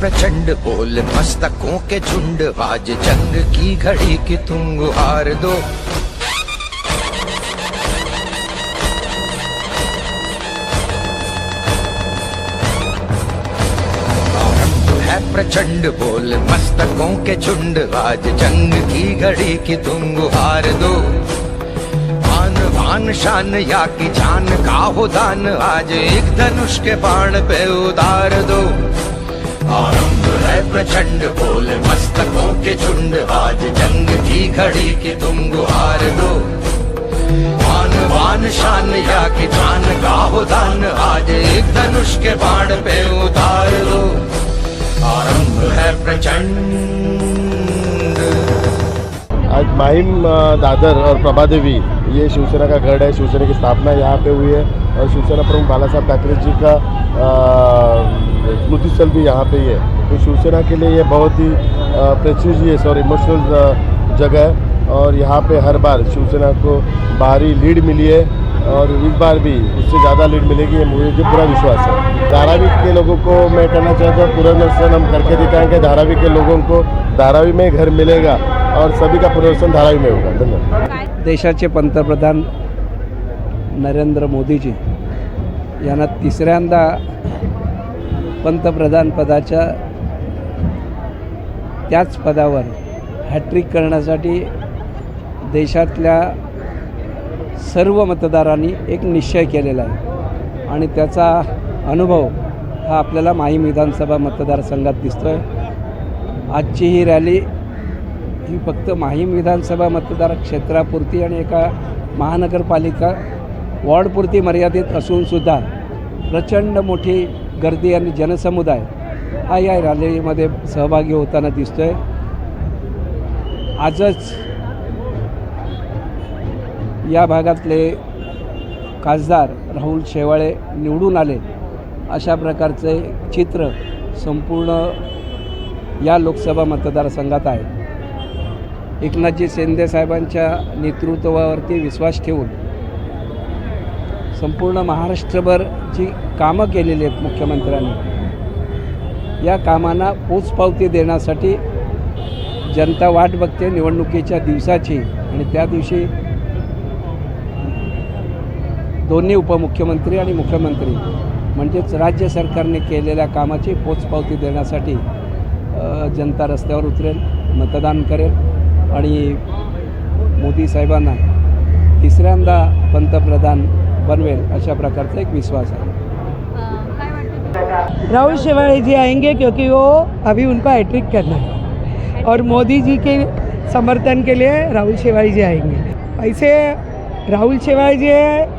प्रचंड बोल मस्तकों के झुंड। आज जंग की घड़ी की तुम गुहार दो। है प्रचंड बोल मस्तकों के झुंड। आज जंग की घड़ी की तुम गुहार दो। भान भान शान या की जान का हो दान आज एक धनुष के बाण पे उतार दो। आरंभ है प्रचंड, बोल मस्तकों के झुंड। आज जंग की घड़ी की तुम गुहार दो। वान वान शान या की जान का हो दान। आज एक धनुष के बाण पे उतार दो। आरंभ है प्रचंड। आज माहिम दादर और प्रभा देवी, ये शिवसेना का गढ़ है, शिवसेना की स्थापना यहाँ पे हुई है। और शिवसेना प्रमुख बाला साहब ठाकरे जी का स्मृति स्थल भी यहाँ पे ही है। तो शिवसेना के लिए ये बहुत ही प्रेस्टिजियस और इमोशनल जगह है। और यहाँ पे हर बार शिवसेना को बाहरी लीड मिली है और इस बार भी उससे ज़्यादा लीड मिलेगी ये मुझे पूरा विश्वास है। धारावी के लोगों को मैं कहना चाहता हूँ पुनर्वसन हम करके दिखाएँगे। धारावी के लोगों को धारावी में घर मिलेगा और सभी का पुनर्वसन धारावी में होगा। धन्यवाद। देशाचे पंतप्रधान नरेंद्र मोदी मोदीजी, यांना तिसऱ्यांदा पंतप्रधानपदाच्या त्याच पदावर हॅट्रिक करण्यासाठी देशातल्या सर्व मतदारांनी एक निश्चय केलेला आहे. आणि त्याचा अनुभव हा आपल्याला माहीम विधानसभा मतदारसंघात दिसतो आहे आजची ही रॅली ही फक्त माहीम विधानसभा मतदार क्षेत्रापुरती आणि एका महानगरपालिका वॉर्डपुरती मर्यादित असूनसुद्धा प्रचंड मोठी गर्दी आणि जनसमुदाय हा या रॅलीमध्ये सहभागी होताना दिसतो आहे आजच या भागातले खासदार राहुल शेवाळे निवडून आले. अशा प्रकारचे चित्र संपूर्ण या लोकसभा मतदारसंघात आहे. एकनाथजी शिंदे साहेबांच्या नेतृत्वावरती विश्वास ठेवून संपूर्ण महाराष्ट्रभर जी कामं केलेली आहेत मुख्यमंत्र्यांनी या कामांना पोचपावती देण्यासाठी जनता वाट बघते निवडणुकीच्या दिवसाची आणि त्या दिवशी दोन्ही उपमुख्यमंत्री आणि मुख्यमंत्री म्हणजेच राज्य सरकारने केलेल्या कामाची पोचपावती देण्यासाठी जनता रस्त्यावर उतरेल मतदान करेल आणि मोदी साहेबांना तिसऱ्यांदा पंतप्रधान बनवेल अशा प्रकारचा एक विश्वास आहे. राहुल शेवाड़े जी आएँगे क्योंकि वो अभी उनको हैट्रिक करना है। और मोदी जी के समर्थन के लिए राहुल शेवाड़ी जी आएँगे। ऐसे राहुल शेवाड़ी जी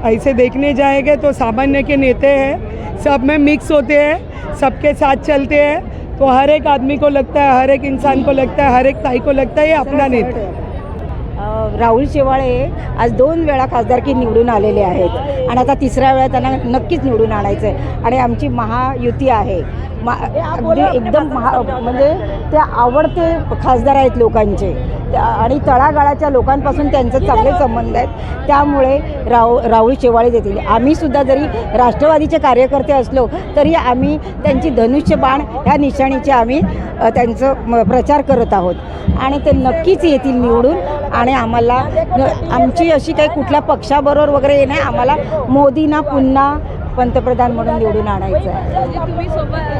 ऐसे देखने जाएँगे तो सामान्य के नेता हैं सब में मिक्स होते हैं सबके साथ चलते हैं। तो हर एक आदमी को लगता है हर एक इंसान को लगता है हर एक ताई को लगता है ये अपना नेता है। राहुल शेवाळे आज दोन वेळा खासदारकी निवडून आलेले आहेत. आणि आता तिसऱ्या वेळा त्यांना नक्कीच निवडून आणायचं आहे आणि आमची महायुती आहे. मा म्हणजे एकदम महा म्हणजे ते आवडते खासदार आहेत लोकांचे. त्या- आणि तळागाळाच्या लोकांपासून त्यांचे चांगले संबंध आहेत. त्यामुळे राहू राहुल शेवाळे देतील. आम्हीसुद्धा जरी राष्ट्रवादीचे कार्यकर्ते असलो तरी आम्ही त्यांची धनुष्य बाण ह्या निशाणीचे आम्ही त्यांचं म- प्रचार करत आहोत. आणि ते नक्कीच येतील निवडून. आणि आम्हाला आमची अशी काही कुठल्या पक्षाबरोबर वगैरे नाही. आम्हाला मोदींना पुन्हा पंतप्रधान म्हणून निवडून आणायचं आहे.